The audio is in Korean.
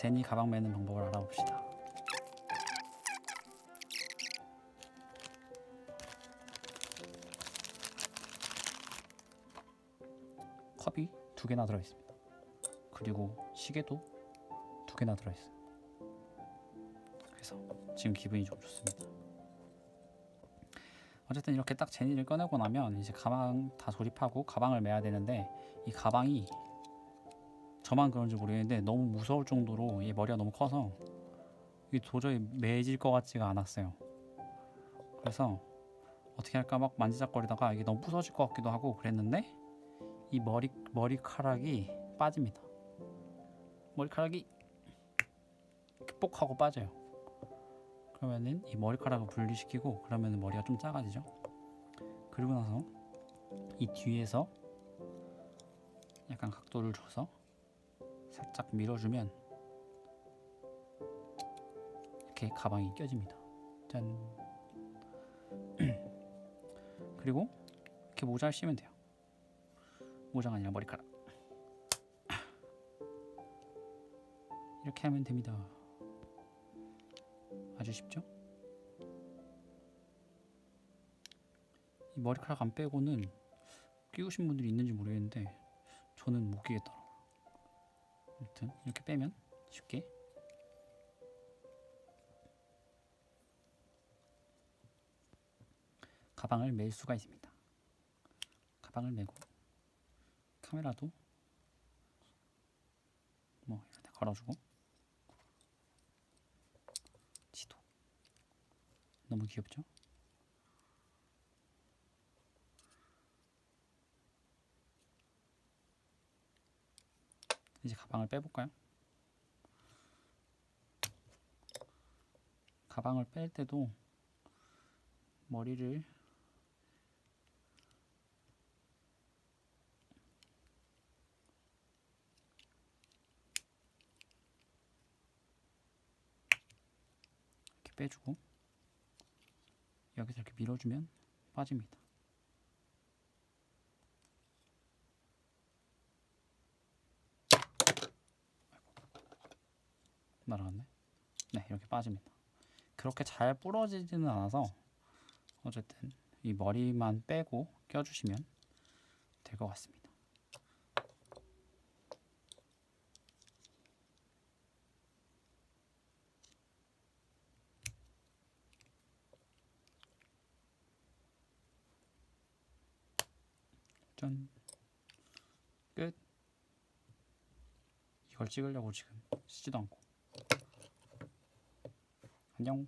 제니 가방 매는 방법을 알아봅시다. 컵이 두 개나 들어 있습니다. 그리고 시계도 두 개나 들어 있어요. 그래서 지금 기분이 좀 좋습니다. 어쨌든 이렇게 딱 제니를 꺼내고 나면 이제 가방 다 조립하고 가방을 매야 되는데 이 가방이 저만 그런지 모르겠는데 너무 무서울 정도로 이 머리가 너무 커서 이게 도저히 매질 것 같지가 않았어요. 그래서 어떻게 할까 막 만지작거리다가 이게 너무 부서질 것 같기도 하고 그랬는데 이 머리 머리카락이 빠집니다. 머리카락이 이렇게 뽁 하고 빠져요. 그러면은 이 머리카락을 분리시키고 그러면은 머리가 좀 작아지죠. 그리고 나서 이 뒤에서 약간 각도를 줘서 살짝 밀어주면 이렇게 가방이 껴집니다. 짠. 그리고 이렇게 모자를 씌면 돼요. 모자가 아니라 머리카락. 이렇게 하면 됩니다. 아주 쉽죠? 이 머리카락 안 빼고는 끼우신 분들이 있는지 모르겠는데 저는 못 끼겠더라고요. 아무튼 이렇게 빼면 쉽게 가방을 멜 수가 있습니다. 가방을 메고 카메라도 뭐 이런 데 걸어주고 지도 너무 귀엽죠? 이제 가방을 빼볼까요? 가방을 뺄 때도 머리를 이렇게 빼주고 여기서 이렇게 밀어주면 빠집니다. 날아갔네. 네, 이렇게 빠집니다. 그렇게 잘 부러지지는 않아서 어쨌든 이 머리만 빼고 껴주시면 될 것 같습니다. 짠. 끝. 이걸 찍으려고 지금 쓰지도 않고. 안녕.